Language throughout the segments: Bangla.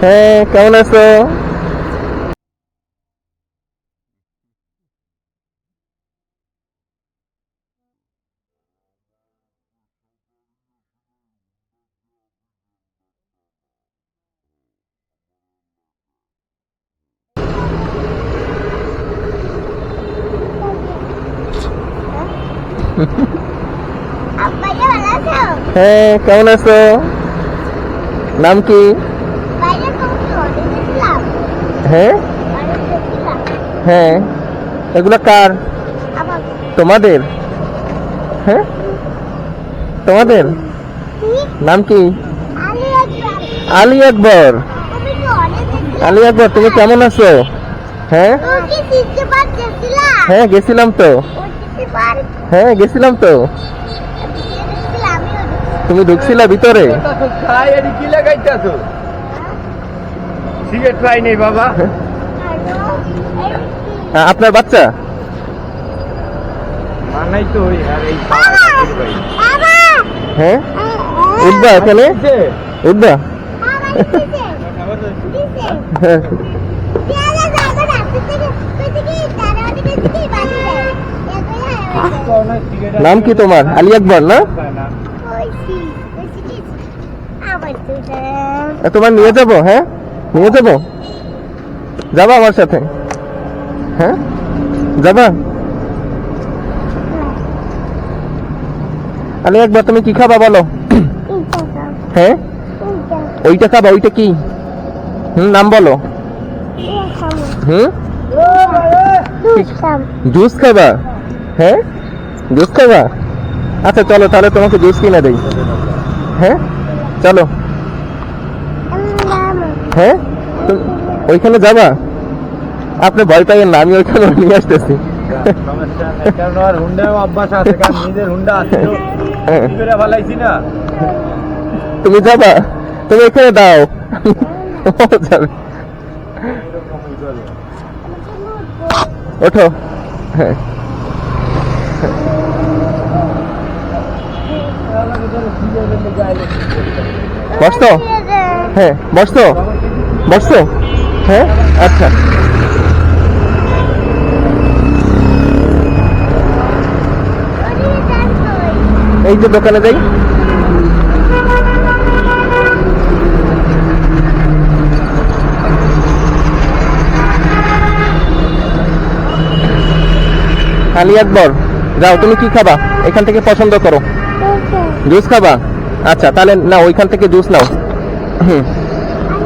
হ্যাঁ কেমন আছো? হ্যাঁ কেমন আছো? নাম কি? হ্যাঁ? হ্যাঁ। এগুলো কার? তোমাদের? হ্যাঁ? তোমাদের? নাম কি? আলি আকবর। আলী আকবর। তুমি কেমন আছো? হ্যাঁ? হ্যাঁ গেছিলাম তো। হ্যাঁ গেছিলাম তো। তুমি ঢুকছিলা ভিতরে? খাই এটি কি লাগাইতেছো সিগারেট খাই নেই বাবা। হ্যাঁ, আপনার বাচ্চা? মানাই তো ওই আর এই হ্যাঁ? উঠবা এখানে? উঠবা? হ্যাঁ। নাম কি তোমার? আলী আকবর না। তোমার নিয়ে যাব হ্যাঁ? নিয়ে যাব? যাবা আমার সাথে? হ্যাঁ? যাবা? আলী আকবর তুমি কি খাবা বলো? হ্যাঁ? ওইটা খাবা, ওইটা কি? হুম, নাম বলো। হুম? জুস খাবা? হ্যাঁ? জুস খাবা? আচ্ছা চলো, তাহলে তোমাকে জুস কিনে দেই। হ্যাঁ? চলো। হ্যাঁ? ওইখানে যাবা? আপনি ভয় পাইয়েন না আমি ওইখানে নিয়ে আসতেছি। হ্যাঁ। তুমি যাবা? তুমি এখানে দাও। যাবে ওঠো। হ্যাঁ। বসতো? হ্যাঁ বসতো? বসতো? হ্যাঁ? আচ্ছা। এই যে দোকানে যাই। আলী আকবর, যাও, তুমি কি খাবা? এখান থেকে পছন্দ করো। জুস খাবা? আচ্ছা তাহলে না ওইখান থেকে জুস নাও। হুম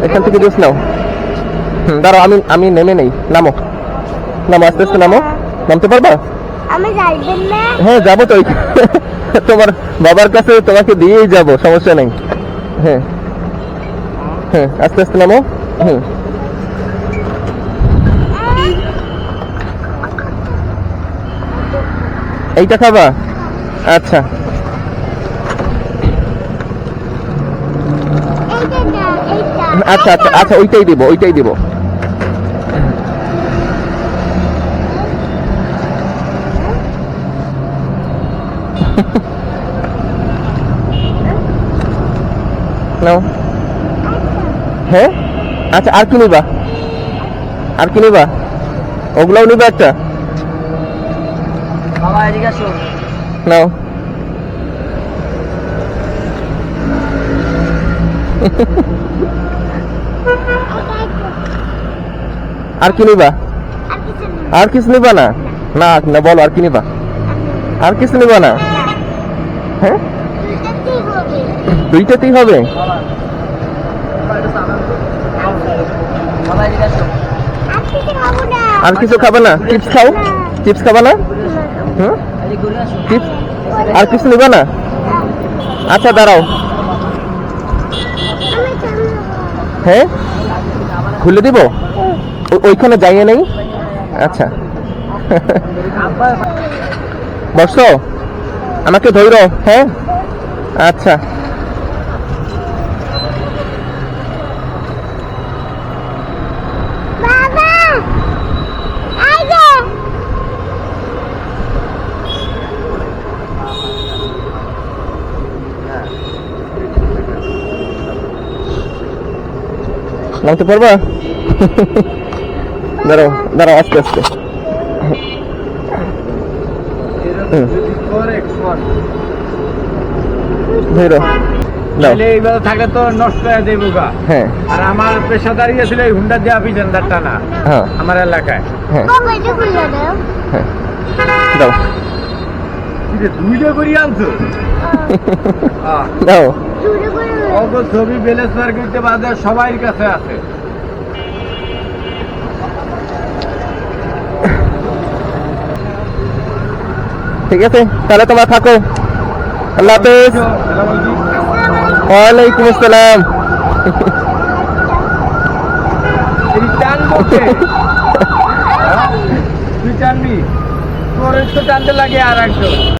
এখান থেকে জুস নাও। হুম দাঁড়াও আমি আমি নেমে নেই। নামো। নামো আস্তে আস্তে নামো। নামতে পারবা? আমি যাইবেন না। হ্যাঁ যাব তো। তোমার বাবার কাছে তোমাকে দিয়েই যাব সমস্যা নেই। হ্যাঁ। হ্যাঁ আস্তে আস্তে নামো। হুম। এইটা খাবা? আচ্ছা এইটা না এইটা আচ্ছা আচ্ছা আচ্ছা ওইটাই দিব ওইটাই দিব। নাও হ্যাঁ? আচ্ছা আর কি নিবা? আর কি নিবা? ওগুলাও নিবা একটা? বাবা এদিকে আসো। নাও। নিবা আর কিছু না। আর কিছু নিবা না? না না বলো আর কি নিবা? আর কিছু নিবা না? হ্যাঁ? দুইটাতেই হবে। আর কিছু খাব না। চিপস খাও? চিপস খাবা না? চিপস আর কিছু নিবা না? আচ্ছা দাঁড়াও। হ্যাঁ? খুলে দিব? ওইখানে যাইয়ে নেই? আচ্ছা। বসো। আমাকে ধৈর হ্যাঁ? আচ্ছা। নামতে পারবা? দাঁড়াও দাঁড়াও আস্তে আস্তে। ধরো এইভাবে থাকলে তো নষ্ট হয়ে যাইব গা। হ্যাঁ। আর আমার পেশা দাঁড়িয়ে ছিল এই হুন্ডা দেওয়া পিছনদারটা না হ্যাঁ। আমার এলাকায়। হ্যাঁ। দাও হ্যাঁ দাও দুইটা করি আনছো? দাও অল্প ছবি বেলেস মার্কেটে বাদে সবাই কাছে আছে। ঠিক আছে? তাহলে তোমরা থাকো। আল্লাহ হাফেজ। ওয়ালাইকুম আসসালাম। এই টানবো? হ্যাঁ? তুই টানবি তোর তো টানতে লাগে আর একজন